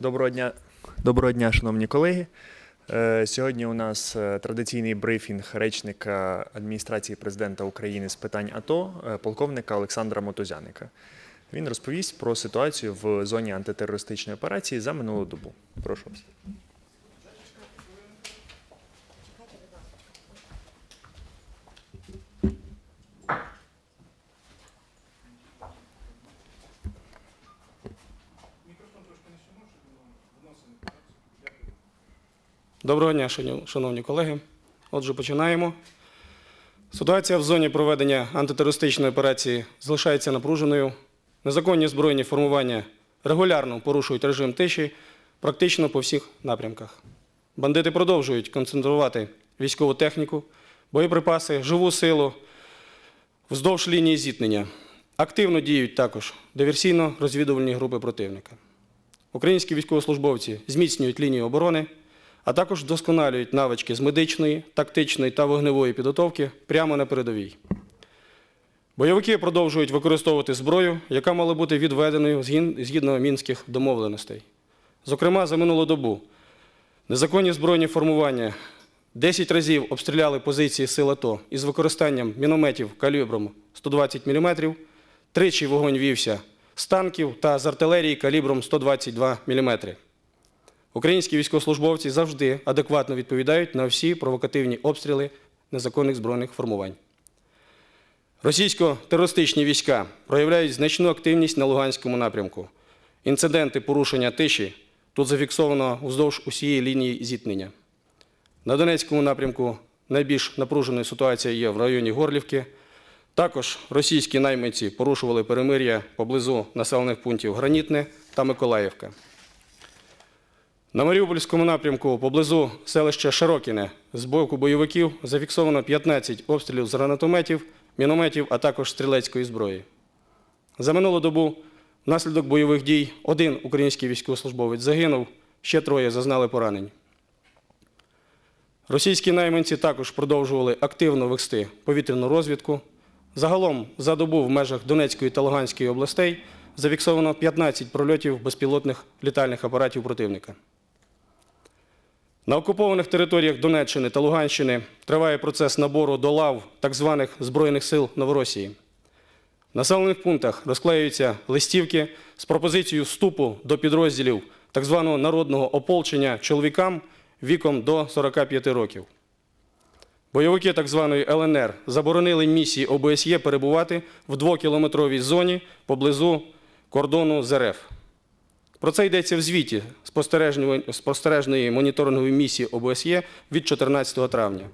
Доброго дня, доброго дня, шановні колеги. Е, Сьогодні у нас е, традиційний брифінг речника адміністрації президента України з питань АТО, е, полковника Олександра Мотузяника. Він розповість про ситуацію в зоні антитерористичної операції за минулу добу. Прошу вас. Доброго дня, шановні колеги. Отже, починаємо. Ситуація в зоні проведення антитерористичної операції залишається напруженою. Незаконні збройні формування регулярно порушують режим тиші практично по всіх напрямках. Бандити продовжують концентрувати військову техніку, боєприпаси, живу силу вздовж лінії зіткнення. Активно діють також диверсійно-розвідувальні групи противника. Українські військовослужбовці зміцнюють лінію оборони, а також вдосконалюють навички з медичної, тактичної та вогневої підготовки прямо на передовій. Бойовики продовжують використовувати зброю, яка мала бути відведеною згідно мінських домовленостей. Зокрема, за минулу добу незаконні збройні формування 10 разів обстріляли позиції сил АТО із використанням мінометів калібром 120 мм, тричі вогонь вівся з танків та з артилерії калібром 122 мм. Українські військовослужбовці завжди адекватно відповідають на всі провокативні обстріли незаконних збройних формувань. Російсько-терористичні війська проявляють значну активність на Луганському напрямку. Інциденти порушення тиші тут зафіксовано уздовж усієї лінії зіткнення. На Донецькому напрямку найбільш напруженою ситуація є в районі Горлівки. Також російські найманці порушували перемир'я поблизу населених пунктів Гранітне та Миколаївка. На Маріупольському напрямку поблизу селища Широкіне з боку бойовиків зафіксовано 15 обстрілів з гранатометів, мінометів, а також стрілецької зброї. За минулу добу внаслідок бойових дій один український військовослужбовець загинув, ще троє зазнали поранень. Російські найманці також продовжували активно вести повітряну розвідку. Загалом за добу в межах Донецької та Луганської областей зафіксовано 15 прольотів безпілотних літальних апаратів противника. На окупованих територіях Донеччини та Луганщини триває процес набору до лав так званих Збройних сил Новоросії. В населених пунктах розклеюються листівки з пропозицією вступу до підрозділів так званого народного ополчення чоловікам віком до 45 років. Бойовики так званої ЛНР заборонили місії ОБСЄ перебувати в двокілометровій зоні поблизу кордону з РФ. Про це йдеться в звіті спостережної- моніторингової місії ОБСЄ від 14 травня.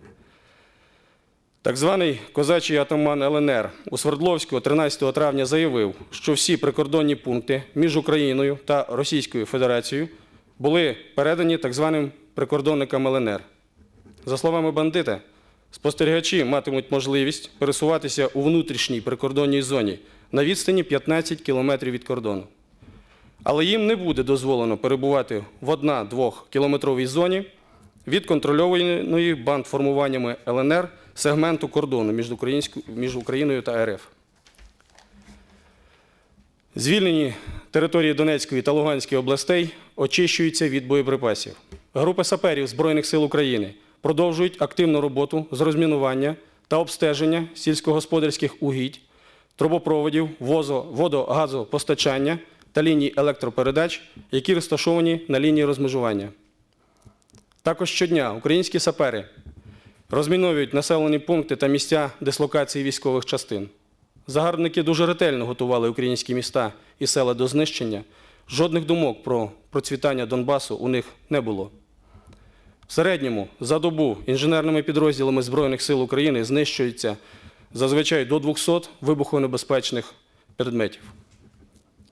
Так званий козачий атаман ЛНР у Свердловську 13 травня заявив, що всі прикордонні пункти між Україною та Російською Федерацією були передані так званим прикордонникам ЛНР. За словами бандита, спостерігачі матимуть можливість пересуватися у внутрішній прикордонній зоні на відстані 15 кілометрів від кордону. Але їм не буде дозволено перебувати в 1-2 кілометровій зоні від контрольованої бандформуваннями ЛНР сегменту кордону між, між Україною та РФ. Звільнені території Донецької та Луганської областей очищуються від боєприпасів. Групи саперів Збройних сил України продовжують активну роботу з розмінування та обстеження сільськогосподарських угідь, трубопроводів, водо-газопостачання та ліній електропередач, які розташовані на лінії розмежування. Також щодня українські сапери розміновують населені пункти та місця дислокації військових частин. Загарбники дуже ретельно готували українські міста і села до знищення. Жодних думок про процвітання Донбасу у них не було. В середньому за добу інженерними підрозділами Збройних сил України знищується зазвичай до 200 вибухонебезпечних предметів.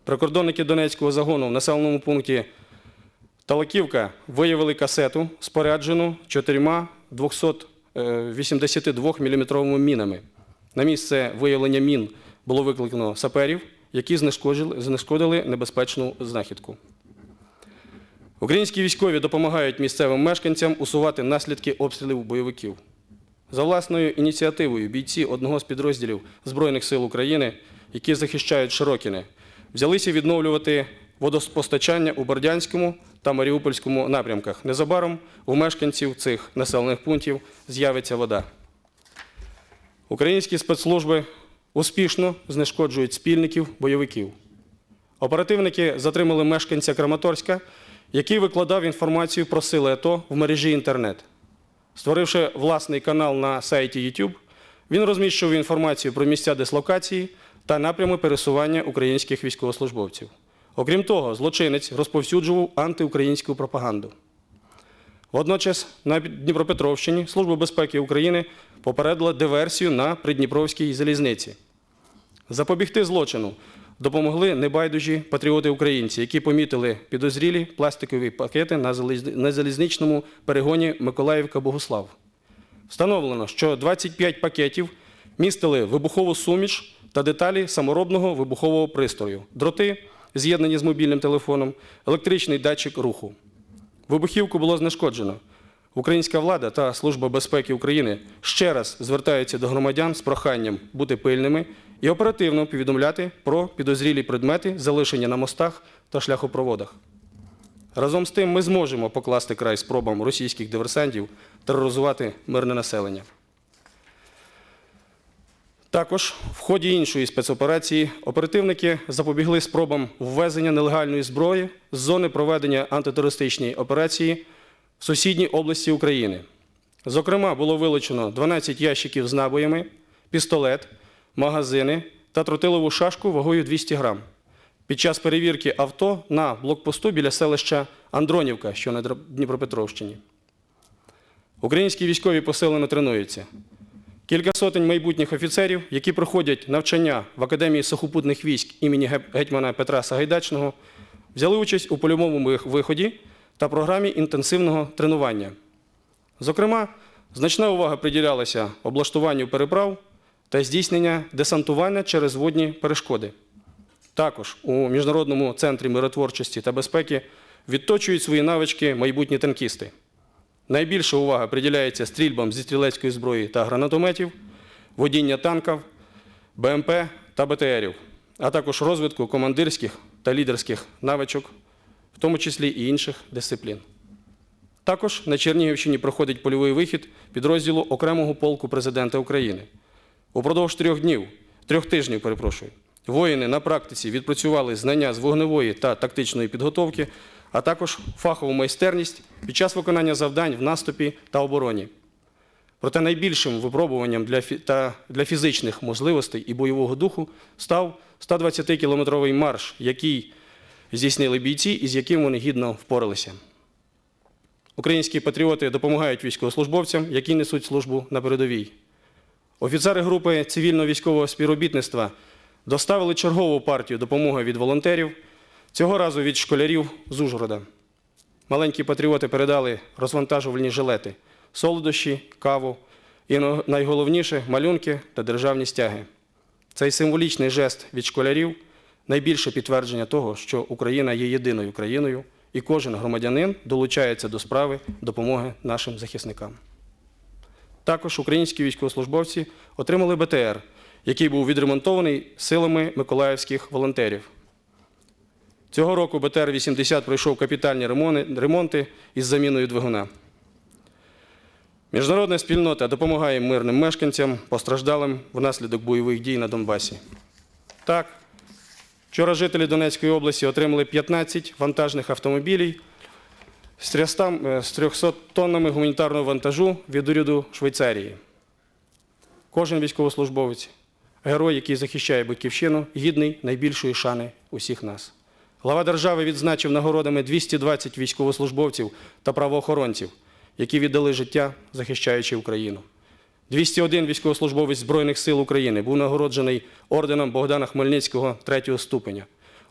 Прикордонники Донецького загону в населеному пункті Талаківка виявили касету, споряджену чотирма 282 мм мінами. На місце виявлення мін було викликано саперів, які знешкодили небезпечну знахідку. Українські військові допомагають місцевим мешканцям усувати наслідки обстрілів бойовиків. За власною ініціативою бійці одного з підрозділів Збройних сил України, які захищають Широкіне, взялися відновлювати водопостачання у Бердянському та Маріупольському напрямках. Незабаром у мешканців цих населених пунктів з'явиться вода. Українські спецслужби успішно знешкоджують спільників бойовиків. Оперативники затримали мешканця Краматорська, який викладав інформацію про сили АТО в мережі інтернет. Створивши власний канал на сайті YouTube, він розміщував інформацію про місця дислокації та напрями пересування українських військовослужбовців. Окрім того, злочинець розповсюджував антиукраїнську пропаганду. Водночас на Дніпропетровщині Служба безпеки України попередила диверсію на Придніпровській залізниці. Запобігти злочину допомогли небайдужі патріоти-українці, які помітили підозрілі пластикові пакети на залізничному перегоні Миколаївка-Богуслав. Встановлено, що 25 пакетів містили вибухову суміш та деталі саморобного вибухового пристрою, дроти, з'єднані з мобільним телефоном, електричний датчик руху. Вибухівку було знешкоджено. Українська влада та Служба безпеки України ще раз звертаються до громадян з проханням бути пильними і оперативно повідомляти про підозрілі предмети, залишені на мостах та шляхопроводах. Разом з тим ми зможемо покласти край спробам російських диверсантів тероризувати мирне населення. Також в ході іншої спецоперації оперативники запобігли спробам ввезення нелегальної зброї з зони проведення антитерористичної операції в сусідній області України. Зокрема, було вилучено 12 ящиків з набоями, пістолет, магазини та тротилову шашку вагою 200 грам. Під час перевірки авто на блокпосту біля селища Андронівка, що на Дніпропетровщині. Українські військові посилено тренуються. Кілька сотень майбутніх офіцерів, які проходять навчання в Академії сухопутних військ імені гетьмана Петра Сагайдачного, взяли участь у польовому виході та програмі інтенсивного тренування. Зокрема, значна увага приділялася облаштуванню переправ та здійснення десантування через водні перешкоди. Також у Міжнародному центрі миротворчості та безпеки відточують свої навички майбутні танкісти. Найбільша увага приділяється стрільбам зі стрілецької зброї та гранатометів, водіння танків, БМП та БТРів, а також розвитку командирських та лідерських навичок, в тому числі і інших дисциплін. Також на Чернігівщині проходить польовий вихід підрозділу окремого полку президента України. Упродовж трьох днів, трьох тижнів, перепрошую, воїни на практиці відпрацювали знання з вогневої та тактичної підготовки, а також фахову майстерність під час виконання завдань в наступі та обороні. Проте найбільшим випробуванням для, та для фізичних можливостей і бойового духу став 120-кілометровий марш, який здійснили бійці і з яким вони гідно впоралися. Українські патріоти допомагають військовослужбовцям, які несуть службу на передовій. Офіцери групи цивільно-військового співробітництва доставили чергову партію допомоги від волонтерів, цього разу від школярів з Ужгорода. Маленькі патріоти передали розвантажувальні жилети, солодощі, каву і найголовніше малюнки та державні стяги. Цей символічний жест від школярів найбільше підтвердження того, що Україна є єдиною країною, і кожен громадянин долучається до справи допомоги нашим захисникам. Також українські військовослужбовці отримали БТР, який був відремонтований силами миколаївських волонтерів. Цього року БТР-80 пройшов капітальні ремонти із заміною двигуна. Міжнародна спільнота допомагає мирним мешканцям, постраждалим внаслідок бойових дій на Донбасі. Так, вчора жителі Донецької області отримали 15 вантажних автомобілів з 300, е, з 300 тоннами гуманітарного вантажу від уряду Швейцарії. Кожен військовослужбовець, герой, який захищає батьківщину, гідний найбільшої шани усіх нас. Глава держави відзначив нагородами 220 військовослужбовців та правоохоронців, які віддали життя, захищаючи Україну. 201 військовослужбовець Збройних сил України був нагороджений орденом Богдана Хмельницького третього ступеня,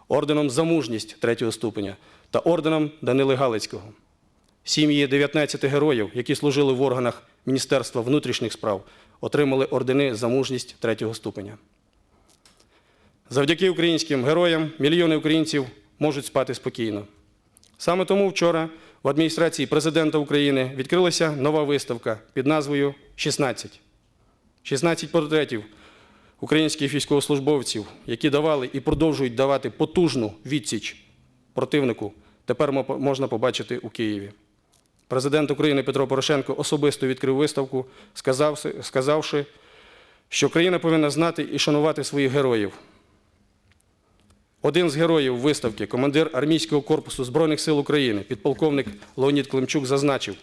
орденом за мужність третього ступеня та орденом Данили Галицького. Сім'ї 19 героїв, які служили в органах Міністерства внутрішніх справ, отримали ордени за мужність третього ступеня. Завдяки українським героям мільйони українців можуть спати спокійно. Саме тому вчора в адміністрації президента України відкрилася нова виставка під назвою «16». 16 портретів українських військовослужбовців, які давали і продовжують давати потужну відсіч противнику тепер можна побачити у Києві. Президент України Петро Порошенко особисто відкрив виставку, сказавши, що країна повинна знати і шанувати своїх героїв. Один з героїв виставки, командир армійського корпусу Збройних сил України, підполковник Леонід Климчук, зазначив,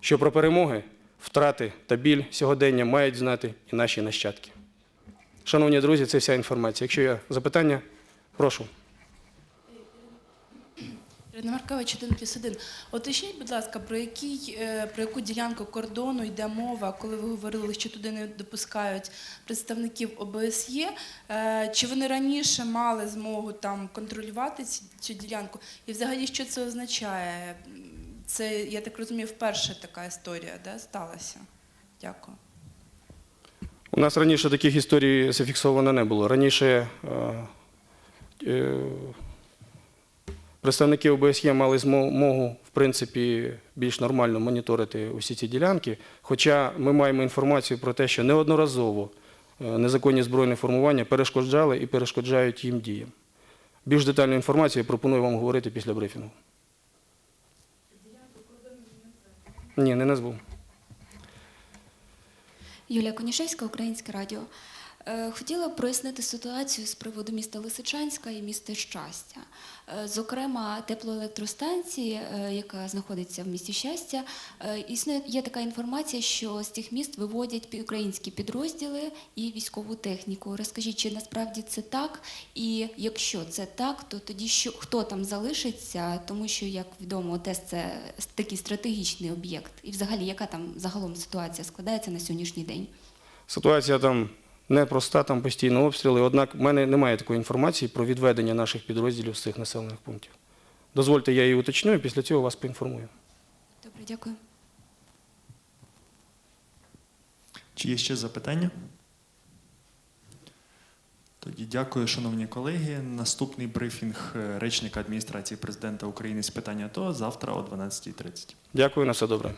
що про перемоги, втрати та біль сьогодення мають знати і наші нащадки. Шановні друзі, це вся інформація. Якщо є запитання, прошу. Ірина Маркович, 1 плюс 1. Уточніть, будь ласка, про, який, е, про яку ділянку кордону йде мова, коли ви говорили, що туди не допускають представників ОБСЄ? Е, Чи вони раніше мали змогу там контролювати ці- цю ділянку? І взагалі, що це означає? Це, я так розумію, вперше така історія да, сталася. Дякую. У нас раніше таких історій зафіксовано не було. Раніше е, е, представники ОБСЄ мали змогу, в принципі, більш нормально моніторити усі ці ділянки. Хоча ми маємо інформацію про те, що неодноразово е, незаконні збройні формування перешкоджали і перешкоджають їм діям. Більш детальну інформацію я пропоную вам говорити після брифінгу. Ні, не назву. Юлія Конішевська, Українське радіо. Е, Хотіла прояснити ситуацію з приводу міста Лисичанська і міста Щастя. Е, Зокрема, теплоелектростанції, е, яка знаходиться в місті Щастя, існує є така інформація, що з цих міст виводять українські підрозділи і військову техніку. Розкажіть, чи насправді це так? І якщо це так, то тоді що хто там залишиться? Тому що, як відомо, ОТЕС це такий стратегічний об'єкт. І взагалі, яка там загалом ситуація складається на сьогоднішній день? Ситуація там непроста, там постійно обстріли. Однак в мене немає такої інформації про відведення наших підрозділів з цих населених пунктів. Дозвольте, я її уточню, і після цього вас поінформую. Добре, дякую. Чи є ще запитання? Тоді дякую, шановні колеги. Наступний брифінг е, речника адміністрації президента України з питання АТО завтра о 12.30. Дякую, на все добре.